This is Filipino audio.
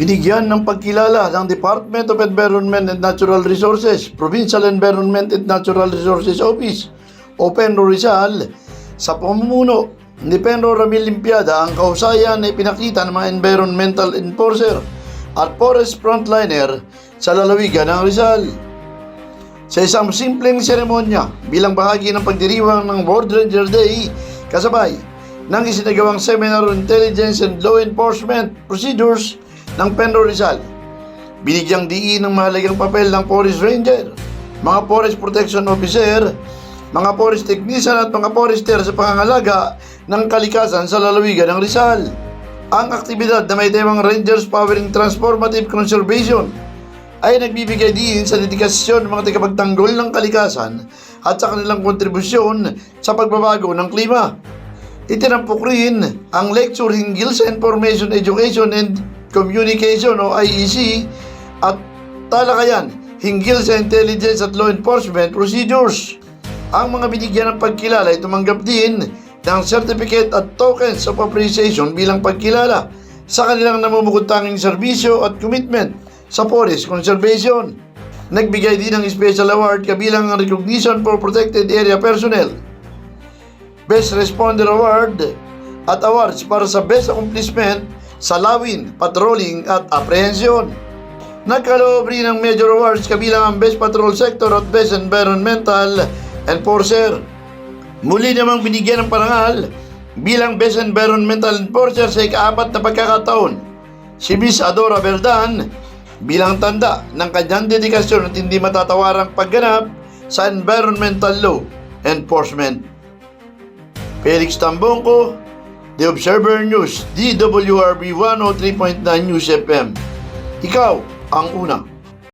Binigyan ng pagkilala ng Department of Environment and Natural Resources, Provincial Environment and Natural Resources Office, o Penro Rizal, sa pamumuno ni Penro Ramil Limpiada ang kausayan na ipinakita ng mga environmental enforcer at forest frontliner sa lalawigan ng Rizal. Sa isang simpleng seremonya bilang bahagi ng pagdiriwang ng World Ranger Day, kasabay ng isinagawang Seminar on Intelligence and Law Enforcement Procedures ng Penro Rizal. Binigyang diin ng mahalagang papel ng Forest Ranger, mga Forest Protection Officer, mga Forest Technician at mga Forester sa pangangalaga ng kalikasan sa lalawigan ng Rizal. Ang aktibidad na may temang Rangers Powering Transformative Conservation ay nagbibigay din sa dedikasyon ng mga tagapagtanggol ng kalikasan at sa kanilang kontribusyon sa pagbabago ng klima. Itinampok rin ang lecture hinggil sa Information Education and Communication o IEC at talakayan hinggil sa Intelligence at Law Enforcement Procedures. Ang mga binigyan ng pagkilala ay tumanggap din ng Certificate at Tokens of Appreciation bilang pagkilala sa kanilang namumukod-tanging serbisyo at commitment sa forest conservation. Nagbigay din ng special award kabilang ang recognition for protected area personnel, Best Responder Award at awards para sa best accomplishment sa lawin, patrolling at apprehension. Nagkaloob rin ng major awards kabilang ang Best Patrol Sector at Best Environmental Enforcer. Muli namang binigyan ng parangal bilang Best Environmental Enforcer sa ikaapat na pagkakataon si Miss Adora Verdan bilang tanda ng kanyang dedikasyon at hindi matatawarang pagganap sa environmental law enforcement. Felix Tambongko, The Observer News, DWRB 103.9 News FM. Ikaw ang una.